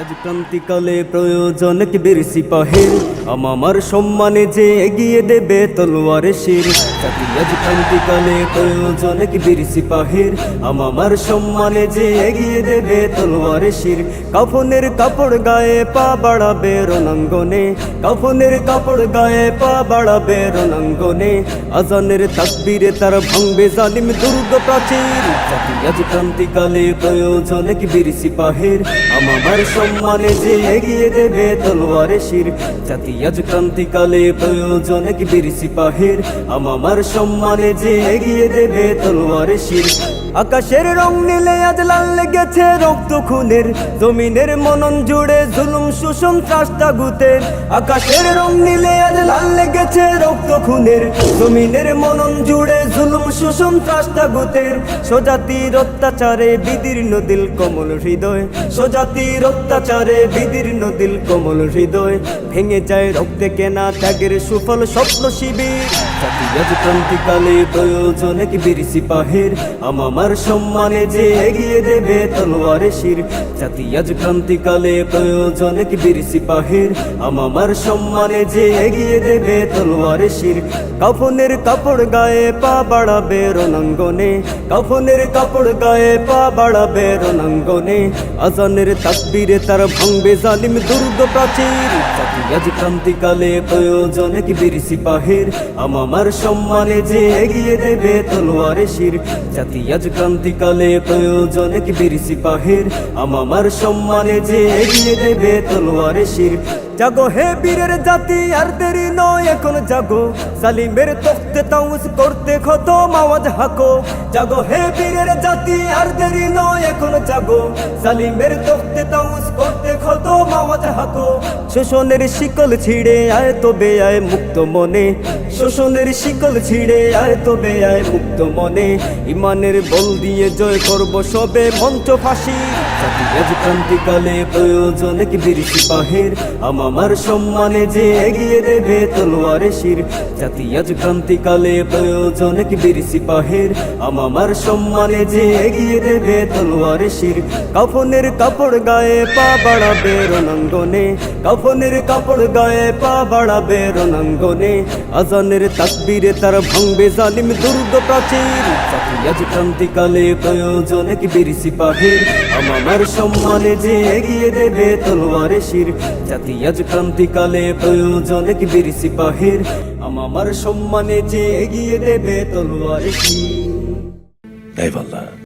আজ ক্রান্তিকালে প্রয়োজন বীর সিপাহের আমার সম্মানে যে এগিয়ে দেবে তলোয়ারে শির। আজ ক্রান্তিকালে প্রয়োজন বীর সিপাহের আমার সম্মানে যে এগিয়ে দেবে তলোয়ারে শির। কাফনের কাপড় গায়ে পা বাড়াবে রণাঙ্গনে। কাফনের কাপড় গায়ে পা বাড়াবে রণাঙ্গনে। আজানের তাকবীরে তার ভাঙবে জালিম দুর্গ প্রাচীর। আজ ক্রান্তিকালে প্রয়োজন বীর সিপাহের আমার সম্মানে যে এগিয়ে দেবে তলোয়ারে শির। জাতি আজ ক্রান্তিকালে প্রয়োজন কি বীর সিপাহের। আমার সম্মানে যে এগিয়ে দেবে তলোয়ারে শির। আকাশের রং নীলে আজ লাল লেগেছে রক্ত খুনের জমিনের মনন জুড়ে জুলুম, শোষণ ত্রাসটা গুতের আকাশের রং নীলে আজ লাল লেগেছে রক্ত খুনের জমিনের মনন জুড়ে জুলুম, শোষণ ত্রাসটা গুতের সোজাতির অত্যাচারে বিদীর্ণ দিল কমল হৃদয়। সোজাতির অত্যাচারে বিদীর্ণ দিল কমল হৃদয়। ভেঙে যায় রক্তে কেনা ত্যাগের সুফল স্বপ্ন শিবির। জাতি আজ ক্রান্তিকালে প্রয়োজনে বীর সিপাহের। আমার সম্মানে যে এগিয়ে দেবে তলোয়ারে শির। জাতি আজ ক্রান্তিকালে প্রয়োজনে কি বীর সিপাহের আমার সম্মানে যে এগিয়ে দেবে তলোয়ারে শির। কাফনের কাপড় গায়ে পা বাড়াবে রণাঙ্গনে। কাফনের কাপড় গায়ে পা বাড়াবে রণাঙ্গনে। আজানের তাকবীরে তার ভাঙবে জালিম দুর্গ প্রাচীর। জাতি আজ ক্রান্তিকালে প্রয়োজনে কি বীর সিপাহের আমার সম্মানে যে এগিয়ে দেবে তলোয়ারে শির। জাতি আজ ক্রান্তিকালে প্রয়োজনে কি বীর সিপাহের আমার সম্মানে যে এগিয়ে দেবে তলোয়ারে শির। জাগো হে বীরের জাতি, আর দেরি নয়, এখন জাগো। সালিমের তখতে তাউস করতে ক্ষত মাওয়াজ হাকো। জাগো হে বীরের জাতি, আর দেরি নয়, এখন জাগো। সালিমের তখতে তাউস করতে ক্ষত মাওয়াজ হাকো। শোষণের শিকল ছিড়ে আয়, তবে আয় মুক্ত মনে। শোষণের শিকল ছিড়ে আয় তবে আয় মুক্ত মনে। ইমানের বল দিয়ে জয় করব সবে, মঞ্চ ফাঁসি। ক্রান্তিকালে, প্রয়োজনে কি বীর সিপাহের? আমার সম্মানে যে এগিয়ে দেবে তলোয়ারে শির। জাতি আজ ক্রান্তিকালে, প্রয়োজনে কি বীর সিপাহের? আমার সম্মানে যে এগিয়ে দেবে তলোয়ারে শির। কাফনের কাপড় গায়ে পা বাড়াবে রণাঙ্গনে। কাফনের কাপড় গায়ে পা বাড়াবে রণাঙ্গনে। আজানের তাকবীরে তার ভাঙবে জালিম দুর্গ প্রাচীর। আজ ক্রান্তিকালে প্রয়োজনে কি বীর সিপাহের। আমার সম্মানে যে এগিয়ে দেবে তলোয়ারে শির। জাতি আজ ক্রান্তিকালে প্রয়োজনে কি বীর সিপাহের। আমার সম্মানে যে এগিয়ে দেবে তলোয়ারে শির.